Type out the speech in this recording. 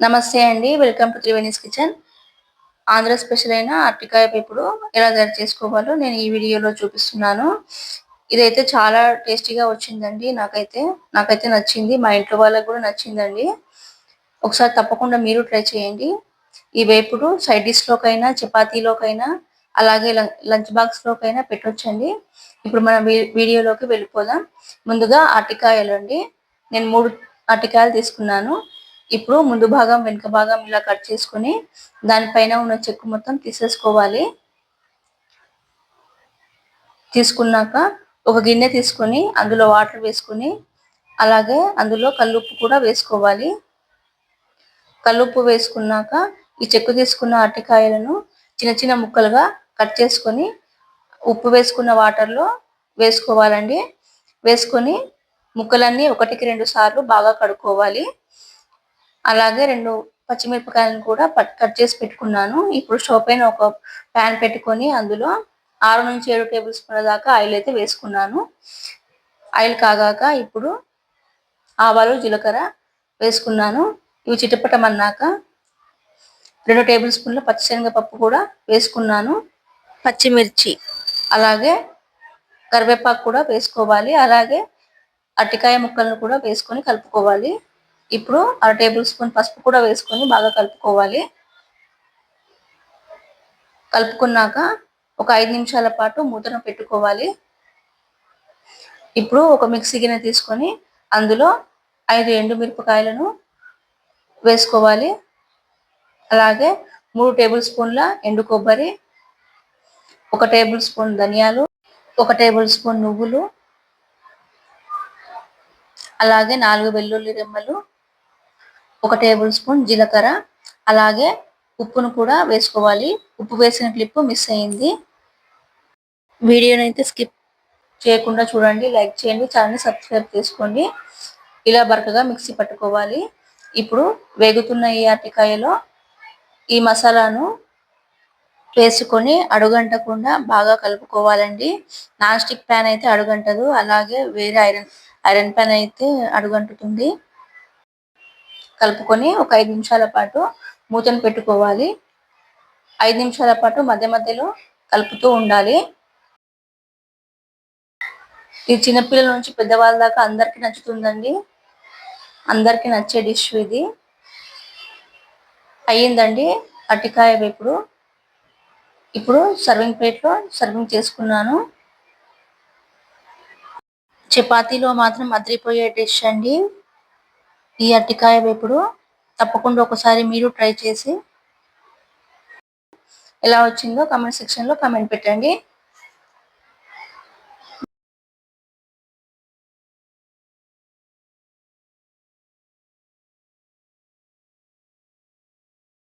నమస్తే అండి welcome to Triveni's kitchen. Andhra special అయిన అరటికాయ ఇప్పుడు ఎలా తయారు చేసుకోవాలో నేను ఈ వీడియోలో చూపిస్తున్నాను. ఇదైతే చాలా టేస్టీగా వచ్చిందండి నాకైతే నాకైతే నచ్చింది మా ఇంట్లో వాళ్ళకి కూడా నచ్చిందండి. ఒకసారి తప్పకుండా మీరు ట్రై చేయండి. ఈ వేపుడు సైడ్ డిష్లోకైనా చపాతీలోకైనా అలాగే లంచ్ బాక్స్లోకైనా పెట్టొచ్చండి. ఇప్పుడు మనం వీడియోలోకి వెళ్ళిపోదాం. ముందుగా అరటికాయలు అండి నేను మూడు అరటికాయలు తీసుకున్నాను. ఇప్పుడు ముందు భాగం వెనుక భాగం ఇలా కట్ చేసుకుని దానిపైన ఉన్న చెక్కు మొత్తం తీసేసుకోవాలి. తీసుకున్నాక ఒక గిన్నె తీసుకొని అందులో వాటర్ వేసుకుని అలాగే అందులో కల్లుప్పు కూడా వేసుకోవాలి. కల్లుప్పు వేసుకున్నాక ఈ చెక్కు తీసుకున్న అరటికాయలను చిన్న చిన్న ముక్కలుగా కట్ చేసుకొని ఉప్పు వేసుకున్న వాటర్లో వేసుకోవాలండి. వేసుకొని ముక్కలన్నీ ఒకటికి రెండు సార్లు బాగా కడుక్కోవాలి. అలాగే రెండు పచ్చిమిరపకాయలను కూడా కట్ చేసి పెట్టుకున్నాను. ఇప్పుడు స్టవ్ పైన ఒక ప్యాన్ పెట్టుకొని అందులో ఆరు నుంచి ఏడు టేబుల్ స్పూన్ల దాకా ఆయిల్ అయితే వేసుకున్నాను. ఆయిల్ కాగాక ఇప్పుడు ఆవాలు జీలకర్ర వేసుకున్నాను. ఇవి చిటపటమన్నాక రెండు టేబుల్ స్పూన్ల పచ్చిశనగపప్పు కూడా వేసుకున్నాను. పచ్చిమిర్చి అలాగే కరివేపాకు కూడా వేసుకోవాలి. అలాగే అరటికాయ ముక్కలను కూడా వేసుకొని కలుపుకోవాలి. ఇప్పుడు అర టేబుల్ స్పూన్ పసుపు కూడా వేసుకొని బాగా కలుపుకోవాలి. కలుపుకున్నాక ఒక ఐదు నిమిషాల పాటు మూతను పెట్టుకోవాలి. ఇప్పుడు ఒక మిక్సీ గిన్నె తీసుకొని అందులో ఐదు ఎండు మిరపకాయలను వేసుకోవాలి. అలాగే మూడు టేబుల్ స్పూన్ల ఎండు కొబ్బరి ఒక టేబుల్ స్పూన్ ధనియాలు ఒక టేబుల్ స్పూన్ నువ్వులు అలాగే నాలుగు వెల్లుల్లి రెమ్మలు ఒక టేబుల్ స్పూన్ జీలకర్ర అలాగే ఉప్పును కూడా వేసుకోవాలి. ఉప్పు వేసిన క్లిప్ మిస్ అయింది. వీడియోని అయితే స్కిప్ చేయకుండా చూడండి లైక్ చేయండి ఛానల్ని సబ్స్క్రైబ్ చేసుకోండి. ఇలా బరకగా మిక్సీ పట్టుకోవాలి. ఇప్పుడు వేగుతున్న ఈ అరటికాయలో ఈ మసాలాను వేసుకొని అడుగంటకుండా బాగా కలుపుకోవాలండి. నాన్ స్టిక్ ప్యాన్ అయితే అడుగంటదు అలాగే వేరే ఐరన్ ఐరన్ ప్యాన్ అయితే అడుగంటుతుంది. కలుపుకొని ఒక ఐదు నిమిషాల పాటు మూతను పెట్టుకోవాలి. ఐదు నిమిషాల పాటు మధ్య మధ్యలో కలుపుతూ ఉండాలి. ఇది చిన్నపిల్లల నుంచి పెద్దవాళ్ళ దాకా అందరికీ నచ్చుతుందండి. అందరికీ నచ్చే డిష్ ఇది. అయ్యిందండి అటికాయ వేపుడు. ఇప్పుడు సర్వింగ్ ప్లేట్లో సర్వింగ్ చేసుకున్నాను. చపాతీలో మాత్రం అదిరిపోయే డిష్ అండి. ఈ అరటికాయ వేపుడు తప్పకుండా ఒకసారి మీరు ట్రై చేసి ఎలా వచ్చిందో కామెంట్ సెక్షన్లో కామెంట్ పెట్టండి.